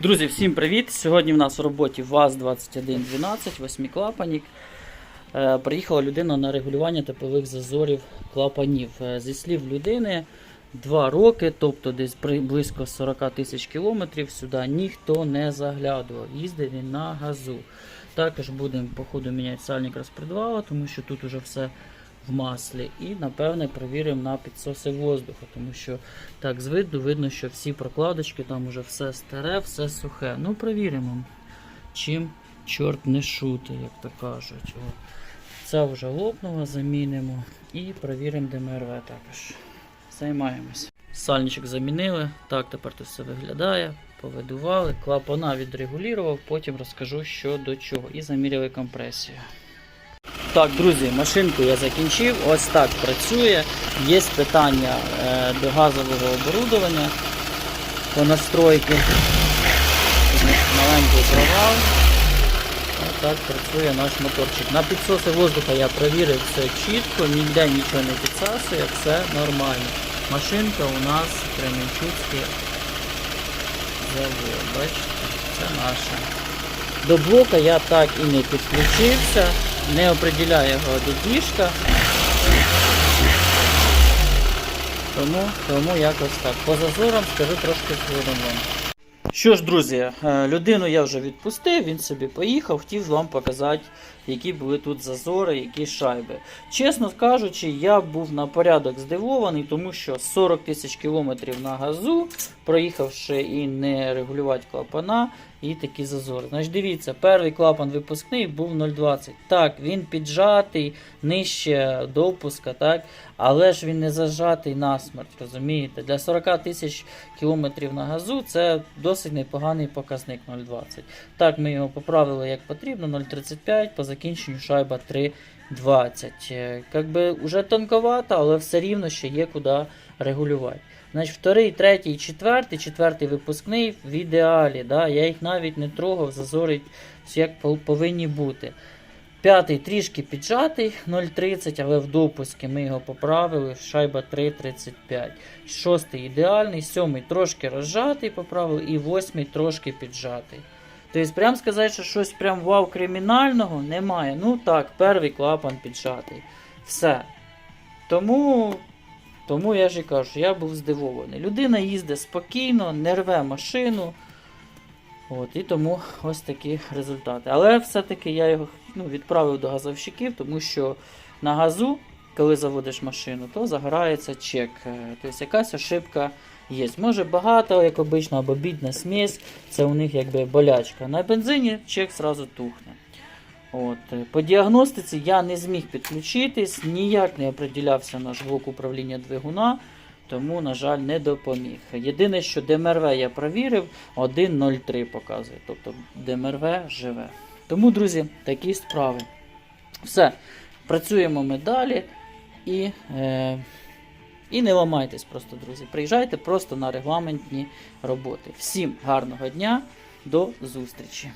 Друзі, всім привіт! Сьогодні в нас в роботі ВАЗ-2112, восьмиклапанник. Е, Приїхала людина на регулювання теплових зазорів клапанів. Е, Зі слів людини, 2 роки, тобто десь близько 40 тисяч кілометрів сюди ніхто не заглядував. Їздив він на газу. Також будемо по ходу міняти сальник розпредвала, тому що тут уже все в маслі. І напевне перевіримо на підсоси воздуха, тому що так з виду видно, що всі прокладочки, там уже все старе, все сухе. Ну, перевіримо, чим чорт не шути, як то кажуть. О. Це вже лопнуло, замінимо і перевіримо ДМРВ також. Займаємось. Сальничок замінили, так тепер тут все виглядає. Повидували, клапана відрегулював, потім розкажу, що до чого. І заміряли компресію. Так, друзі, машинку я закінчив. Ось так працює. Є питання е, до газового оборудовання по настройки. Маленький провал. Ось так працює наш моторчик. На підсоси воздуха я перевірив все чітко, ніде нічого не підсасує, все нормально. Машинка у нас Кременчуцький завод. Бачите, це наша. До блока я так і не підключився, не определяє його додіжка. Тому, тому якось так. По зазорам скажу трошки згодом вам. Що ж, друзі, е, людину я вже відпустив, він собі поїхав, хотів вам показати, які були тут зазори, які шайби. Чесно кажучи, я був на порядок здивований, тому що 40 тисяч кілометрів на газу, проїхавши і не регулювати клапана, і такі зазори. Значить, дивіться, перший клапан випускний був 0,20. Так, він піджатий нижче допуска, так, але ж він не зажатий насмерть, розумієте? Для 40 тисяч кілометрів на газу це досить непоганий показник 0,20. Так, ми його поправили як потрібно, 0,35, по закінченню шайба 3,20. Е, Как вже тонковато, але все рівно ще є куди регулювати. Значить, вторий, третій, четвертий, четвертий випускний в ідеалі. Да? Я їх навіть не трогав, зазорить, як повинні бути. П'ятий трішки піджатий 0,30, але в допуску ми його поправили. Шайба 3,35. Шостий ідеальний, сьомий трошки розжатий, поправили, і восьмий трошки піджатий. Тобто, прям сказати, що щось прям вау кримінального немає. Ну так, перший клапан піджатий. Все. Тому, тому я ж і кажу, я був здивований. Людина їздить спокійно, не рве машину. От, і тому ось такі результати. Але все-таки я його ну, відправив до газовщиків, тому що на газу, коли заводиш машину, то загорається чек. Е, Тобто якась ошибка є. Може багато, як обично, або бідна смесь, це у них якби болячка. На бензині чек зразу тухне. От. е, По діагностиці я не зміг підключитись, ніяк не определявся наш блок управління двигуна, тому, на жаль, не допоміг. Єдине, що ДМРВ я провірив, 1.03 показує. Тобто ДМРВ живе. Тому, друзі, такі справи. Все. Працюємо ми далі і, е, і не ламайтесь просто, друзі. Приїжджайте просто на регламентні роботи. Всім гарного дня, до зустрічі!